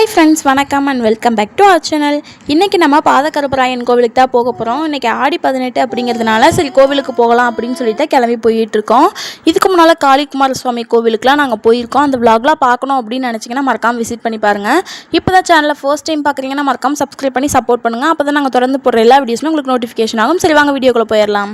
Hi friends வணக்கம் and welcome back to our channel இன்றைக்கி நம்ம பாதகருப்பராயன் கோவிலுக்கு தான் போக போகிறோம் இன்றைக்கி ஆடி பதினெட்டு அப்படிங்கிறதுனால சரி கோவிலுக்கு போகலாம் அப்படின்னு சொல்லிட்டு கிளம்பி போயிட்டுருக்கோம் இதுக்கு முன்னால் காளிக்குமார சுவாமி கோவிலுக்குலாம் நாங்கள் போயிருக்கோம். அந்த vlogலாம் பார்க்கணும் அப்படின்னு நினச்சிங்கன்னா மறக்காமல் விசிட் பண்ணி பாருங்கள் இப்போ தான் சேனலில் ஃபர்ஸ்ட் டைம் பார்க்குறீங்கன்னா மறக்காமல் சப்ஸ்கிரைப் பண்ணி சப்போர்ட் பண்ணுங்கள் அப்போ தான் நாங்கள் தொடர்ந்து போடுற எல்லா வீடியோஸும் உங்களுக்கு நோட்டிஃபிகேஷன் ஆகும். சரி வாங்க வீடியோக்குள்ளே போயிடலாம்.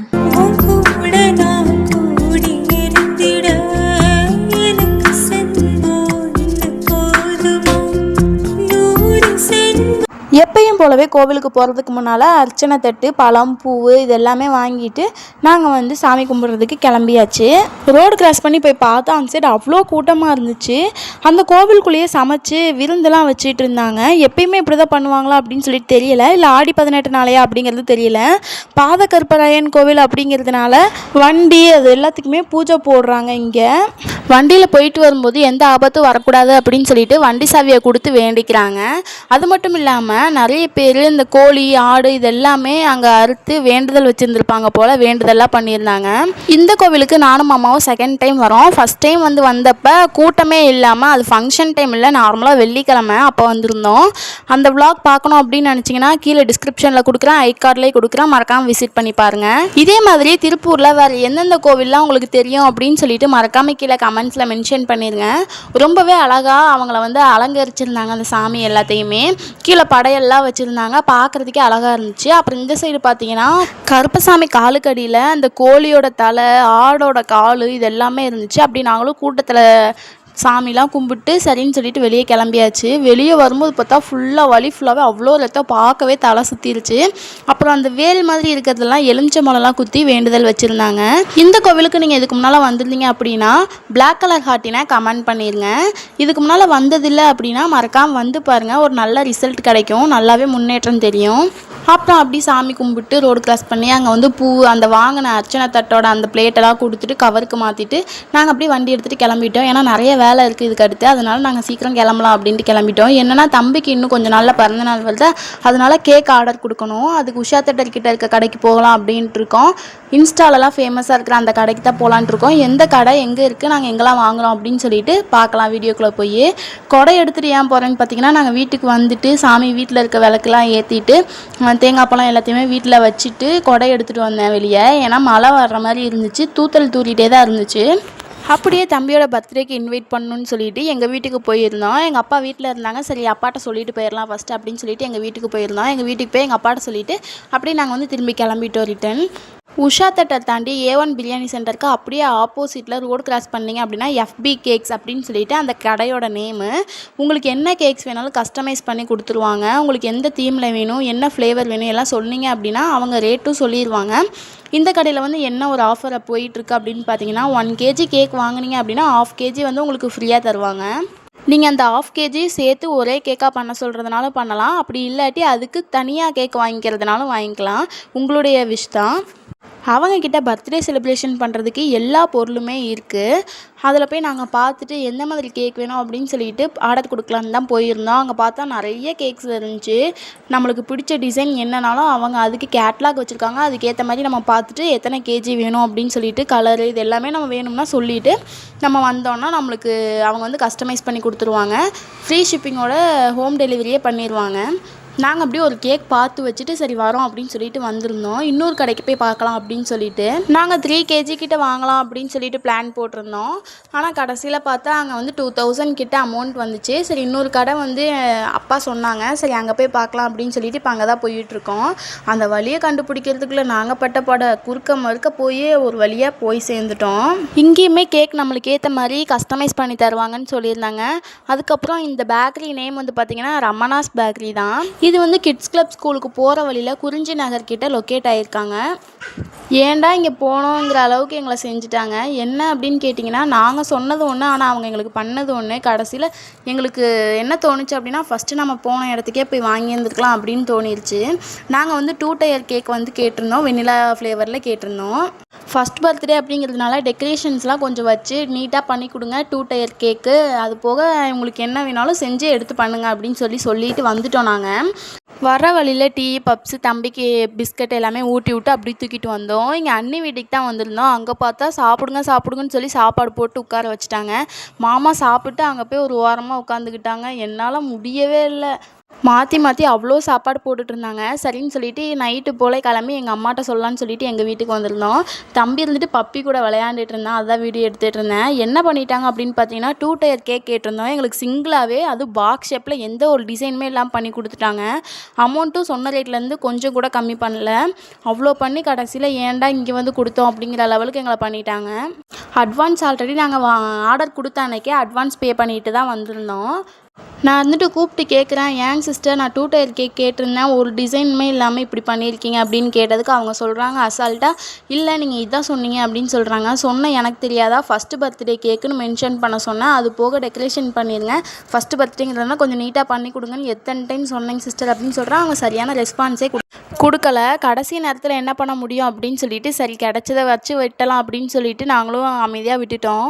எப்பயும் போலவே கோவிலுக்கு போகிறதுக்கு முன்னால் அர்ச்சனை தட்டு பழம் பூ இது எல்லாமே வாங்கிட்டு நாங்கள் வந்து சாமி கும்பிட்றதுக்கு கிளம்பியாச்சு. ரோடு கிராஸ் பண்ணி போய் பார்த்தா அந்த சைடு அவ்வளோ கூட்டமாக இருந்துச்சு. அந்த கோவிலுக்குள்ளேயே சமைச்சு விருந்தெல்லாம் வச்சுட்டு இருந்தாங்க. எப்பயுமே இப்படி தான் பண்ணுவாங்களா அப்படின்னு சொல்லிட்டு தெரியல. இல்லை ஆடி பதினெட்டு நாளையா அப்படிங்கிறது தெரியல. பாத கருப்பராயன் கோவில் அப்படிங்கிறதுனால வண்டி அது எல்லாத்துக்குமே பூஜை போடுறாங்க இங்கே. வண்டியில் போயிட்டு வரும்போது எந்த ஆபத்தும் வரக்கூடாது அப்படின்னு சொல்லிட்டு வண்டி சாவியை கொடுத்து வேண்டிக்கிறாங்க. அது மட்டும் இல்லாமல் நிறைய பேர் இந்த கோழி ஆடு இதெல்லாமே அங்கே அறுத்து வேண்டுதல் வச்சுருந்துருப்பாங்க போல் வேண்டுதல்லாம் பண்ணியிருந்தாங்க. இந்த கோவிலுக்கு நானும் அம்மாவும் செகண்ட் டைம் வரோம். ஃபஸ்ட் டைம் வந்து வந்தப்போ கூட்டமே இல்லாமல் அது ஃபங்க்ஷன் டைம் இல்லை. நார்மலாக வெள்ளிக்கிழமை அப்போ வந்திருந்தோம். அந்த விளாக் பார்க்கணும் அப்படின்னு நினச்சிங்கன்னா கீழே டிஸ்கிரிப்ஷனில் கொடுக்குறேன். ஐ கார்ட்லேயே கொடுக்குறேன். மறக்காமல் விசிட் பண்ணி பாருங்கள் இதே மாதிரி திருப்பூரில் வேறு எந்தெந்த கோவில்லாம் உங்களுக்கு தெரியும் அப்படின்னு சொல்லிட்டு மறக்காமல் கீழே கமெண்ட்ஸில் மென்ஷன் பண்ணிடுங்க ரொம்பவே அழகாக அவங்கள வந்து அலங்கரிச்சிருந்தாங்க அந்த சாமி எல்லாத்தையுமே. கீழே படையெல்லாம் வச்சுருந்தாங்க. பார்க்குறதுக்கே அழகாக இருந்துச்சு. அப்புறம் இந்த சைடு பார்த்தீங்கன்னா கருப்பசாமி காலுக்கடியில் அந்த கோழியோட தலை ஆடோட கால் இது எல்லாமே இருந்துச்சு. அப்படி நாங்களும் கூட்டத்தில் சாமிலாம் கும்பிட்டு சரின்னு சொல்லிட்டு வெளியே கிளம்பியாச்சு. வெளியே வரும்போது பார்த்தா ஃபுல்லாக வழி ஃபுல்லாகவே அவ்வளோ ரத்தம் பார்க்கவே தலை சுற்றிருச்சு அப்புறம் அந்த வேல் மாதிரி இருக்கிறதெல்லாம் எலுமிச்சை மலைலாம் குத்தி வேண்டுதல் வச்சுருந்தாங்க. இந்த கோவிலுக்கு நீங்கள் இதுக்கு முன்னால் வந்திருந்தீங்க அப்படின்னா பிளாக் கலர் ஹார்ட்டினை கமெண்ட் பண்ணிடுங்க இதுக்கு முன்னால் வந்ததில்லை அப்படின்னா மறக்காமல் வந்து பாருங்கள் ஒரு நல்ல ரிசல்ட் கிடைக்கும். நல்லாவே முன்னேற்றம் தெரியும். அப்புறம் அப்படி சாமி கும்பிட்டு ரோடு கிராஸ் பண்ணி அங்கே வந்து பூ அந்த வாங்கின அர்ச்சனை தட்டோட அந்த பிளேட்டெல்லாம் கொடுத்துட்டு கவருக்கு மாற்றிட்டு நாங்கள் அப்படியே வண்டி எடுத்துகிட்டு கிளம்பிட்டோம். ஏன்னா நிறைய வேலை இருக்குது இதுக்கு அடுத்து. அதனால் நாங்கள் சீக்கிரம் கிளம்பலாம் அப்படின்ட்டு கிளம்பிட்டோம். என்னன்னா தம்பிக்கு இன்னும் கொஞ்சம் நாளில் பிறந்த நாள் வருது. அதனால கேக் ஆர்டர் கொடுக்கணும். அதுக்கு உஷா தேட்டர் கிட்ட இருக்க கடைக்கு போகலாம் அப்படின்ட்டு இருக்கோம். இன்ஸ்டாலெலாம் ஃபேமஸாக இருக்கிற அந்த கடைக்கு தான் போகலான்ட்டு இருக்கோம். எந்த கடை எங்கே இருக்குது நாங்கள் எங்கெல்லாம் வாங்குகிறோம் அப்படின்னு சொல்லிட்டு பார்க்கலாம் வீடியோக்குள்ளே போய். கொடை எடுத்துகிட்டு ஏன் போகிறேன்னு பார்த்தீங்கன்னா நாங்கள் வீட்டுக்கு வந்துட்டு சாமி வீட்டில் இருக்க விளக்குலாம் ஏற்றிட்டு தேங்காய் பழம் எல்லாத்தையுமே வீட்டில் வச்சுட்டு கொடை எடுத்துகிட்டு வந்தேன் வெளியே. ஏன்னா மழை வர்ற மாதிரி இருந்துச்சு. தூத்தல் தூரிகிட்டே தான் இருந்துச்சு. அப்படியே தம்பியோட பர்த்டேக்கு இன்வைட் பண்ணணும்னு சொல்லிட்டு எங்கள் வீட்டுக்கு போயிருந்தோம். எங்கள் அப்பா வீட்டில் இருந்தாங்க. சரி அப்பாட்ட சொல்லிட்டு போயிடலாம் ஃபஸ்ட்டு அப்படின்னு சொல்லிட்டு எங்கள் வீட்டுக்கு போயிருந்தோம். எங்கள் வீட்டுக்கு போய் எங்கள் அப்பாட்ட சொல்லிட்டு அப்படியே நாங்கள் வந்து திரும்பி கிளம்பிட்டோம் ரிட்டன் உஷா தட்டை தாண்டி ஏ ஒன் பிரியாணி சென்டருக்கு அப்படியே ஆப்போசிட்டில் ரோடு கிராஸ் பண்ணீங்க அப்படின்னா எஃபி கேக்ஸ் அப்படின்னு சொல்லிட்டு அந்த கடையோட நேமு. உங்களுக்கு என்ன கேக்ஸ் வேணாலும் கஸ்டமைஸ் பண்ணி கொடுத்துருவாங்க. உங்களுக்கு எந்த தீமில் வேணும் என்ன ஃப்ளேவர் வேணும் எல்லாம் சொன்னீங்க அப்படின்னா அவங்க ரேட்டும் சொல்லிடுவாங்க இந்த கடையில் வந்து என்ன ஒரு ஆஃபரை போயிட்டுருக்கு அப்படின்னு பார்த்தீங்கன்னா ஒன் கேஜி கேக் வாங்குனீங்க அப்படின்னா ஆஃப் கேஜி வந்து உங்களுக்கு ஃப்ரீயாக தருவாங்க. நீங்கள் அந்த ஆஃப் கேஜி சேர்த்து ஒரே கேக்காக பண்ண சொல்கிறதுனால பண்ணலாம். அப்படி இல்லாட்டி அதுக்கு தனியாக கேக் வாங்கிக்கிறதுனாலும் வாங்கிக்கலாம். உங்களுடைய விஷ் தான். அவங்கக்கிட்ட பர்த்டே செலிப்ரேஷன் பண்ணுறதுக்கு எல்லா பொருளுமே இருக்குது அதில் போய் நாங்கள் பார்த்துட்டு எந்த மாதிரி கேக் வேணும் அப்படின்னு சொல்லிட்டு ஆர்டர் கொடுக்கலான்னு தான் போயிருந்தோம். அங்கே பார்த்தா நிறைய கேக்ஸ் இருந்துச்சு. நம்மளுக்கு பிடிச்ச டிசைன் என்னன்னாலும் அவங்க அதுக்கு கேட்லாக் வச்சுருக்காங்க. அதுக்கேற்ற மாதிரி நம்ம பார்த்துட்டு எத்தனை கேஜி வேணும் அப்படின்னு சொல்லிட்டு கலரு இது எல்லாமே நம்ம வேணும்னா சொல்லிவிட்டு நம்ம வந்தோன்னா நம்மளுக்கு அவங்க வந்து கஸ்டமைஸ் பண்ணி கொடுத்துருவாங்க. ஃப்ரீ ஷிப்பிங்கோட ஹோம் டெலிவரியே பண்ணிடுவாங்க நாங்கள் அப்படியே ஒரு கேக் பார்த்து வச்சுட்டு சரி வரோம் அப்படின்னு சொல்லிட்டு வந்திருந்தோம். இன்னொரு கடைக்கு போய் பார்க்கலாம் அப்படின்னு சொல்லிட்டு. நாங்கள் த்ரீ கேஜி கிட்ட வாங்கலாம் அப்படின்னு சொல்லிட்டு பிளான் போட்டிருந்தோம். ஆனால் கடைசியில் பார்த்தா அங்கே வந்து டூ தௌசண்ட் கிட்ட அமௌண்ட் வந்துச்சு. சரி இன்னொரு கடை வந்து அப்பா சொன்னாங்க. சரி அங்கே போய் பார்க்கலாம் அப்படின்னு சொல்லிட்டு இப்போ அங்கே தான் போயிட்டுருக்கோம் அந்த வழியை கண்டுபிடிக்கிறதுக்குள்ளே நாங்கள் பட்ட பட குறுக்க மறுக்க போய் ஒரு வழியாக போய் சேர்ந்துட்டோம். இங்கேயுமே கேக் நம்மளுக்கு ஏற்ற மாதிரி கஸ்டமைஸ் பண்ணி தருவாங்கன்னு சொல்லியிருந்தாங்க. அதுக்கப்புறம் இந்த பேக்கரி நேம் வந்து பார்த்தீங்கன்னா ரமணாஸ் பேக்கரி தான். இது வந்து கிட்ஸ் கிளப் ஸ்கூலுக்கு போகிற வழியில் குறிஞ்சி நகர் கிட்ட லொக்கேட் ஆகியிருக்காங்க ஏன்டா இங்கே போனோங்கிற அளவுக்கு எங்களை செஞ்சுட்டாங்க. என்ன அப்படின்னு கேட்டிங்கன்னா நாங்கள் சொன்னது ஒன்று ஆனால் அவங்க எங்களுக்கு பண்ணது ஒன்று கடைசியில் எங்களுக்கு என்ன தோணுச்சு அப்படின்னா ஃபஸ்ட்டு நம்ம போன இடத்துக்கே போய் வாங்கியிருந்துருக்கலாம் அப்படின்னு தோணிருச்சு. நாங்கள் வந்து டூ டயர் கேக் வந்து கேட்டிருந்தோம் வெண்ணிலா ஃப்ளேவரில் கேட்டிருந்தோம். ஃபஸ்ட் பர்த்டே அப்படிங்கிறதுனால டெக்கரேஷன்ஸ்லாம் கொஞ்சம் வச்சு நீட்டாக பண்ணி கொடுங்க டூ டயர் கேக்கு அது போக உங்களுக்கு என்ன வேணாலும் செஞ்சு எடுத்து பண்ணுங்க அப்படின்னு சொல்லி சொல்லிட்டு வந்துட்டோம் நாங்கள் வர வழியில் டீ பப்ஸு தம்பிக்கு பிஸ்கட் எல்லாமே ஊட்டி விட்டு அப்படி தூக்கிட்டு வந்தோம். இங்கே அண்ணி வீட்டுக்கு தான் வந்திருந்தோம். அங்கே பார்த்தா சாப்பிடுங்க சாப்பிடுங்கன்னு சொல்லி சாப்பாடு போட்டு உட்கார வச்சுட்டாங்க. மாமா சாப்பிட்டு அங்கே போய் ஒரு ஓரமாக உட்காந்துக்கிட்டாங்க என்னால் முடியவே இல்லை. மாற்றி மாற்றி அவ்வளோ சாப்பாடு போட்டுட்டு இருந்தாங்க. சரின்னு சொல்லிட்டு நைட்டு போல் கிளம்பி எங்கள் அம்மாட்ட சொல்லலான்னு சொல்லிட்டு எங்கள் வீட்டுக்கு வந்திருந்தோம். தம்பி இருந்துட்டு பப்பி கூட விளையாண்டுட்டு இருந்தான். அதான் வீடியோ எடுத்துகிட்டு இருந்தேன். என்ன பண்ணிட்டாங்க அப்படின்னு பார்த்தீங்கன்னா டூ டயர் கேக் கேட்டிருந்தோம். எங்களுக்கு சிங்கிளாகவே அது பாக்ஸ் ஷேப்பில் எந்த ஒரு டிசைனுமே இல்லாமல் பண்ணி கொடுத்துட்டாங்க. அமௌண்ட்டும் சொன்ன ரேட்லேருந்து கொஞ்சம் கூட கம்மி பண்ணல. அவ்வளோ பண்ணி கடைசியில் ஏன்டா இங்கே வந்து கொடுத்தோம் அப்படிங்கிற லெவலுக்கு எங்களை பண்ணிட்டாங்க. அட்வான்ஸ் ஆல்ரெடி நாங்கள் ஆர்டர் கொடுத்த அன்னைக்கே அட்வான்ஸ் பே பண்ணிட்டு தான் வந்திருந்தோம். நான் வந்துட்டு கூப்பிட்டு கேட்குறேன் ஏங்க சிஸ்டர் நான் டூ டயர் கேக் கேட்டிருந்தேன். ஒரு டிசைனுமே இல்லாமல் இப்படி பண்ணியிருக்கீங்க அப்படின்னு கேட்டதுக்கு அவங்க சொல்கிறாங்க அசால்ட்டாக இல்லை நீங்கள் இதான் சொன்னீங்க அப்படின்னு சொல்கிறாங்க சொன்ன எனக்கு தெரியாதா? ஃபஸ்ட்டு பர்த்டே கேக்குன்னு மென்ஷன் பண்ண சொன்னேன். அது போக டெக்கரேஷன் பண்ணிடுங்க ஃபஸ்ட்டு பர்த்டேங்கிறதுனா கொஞ்சம் நீட்டாக பண்ணி கொடுங்கன்னு எத்தனை டைம் சொன்னேங்க சிஸ்டர் அப்படின்னு சொல்கிறேன் அவங்க சரியான ரெஸ்பான்ஸே கொடுக்கல. கடைசி நேரத்தில் என்ன பண்ண முடியும் அப்படின்னு சொல்லிட்டு சரி கிடச்சதை வச்சு வெட்டலாம் அப்படின்னு சொல்லிட்டு நாங்களும் அமைதியாக விட்டுட்டோம்.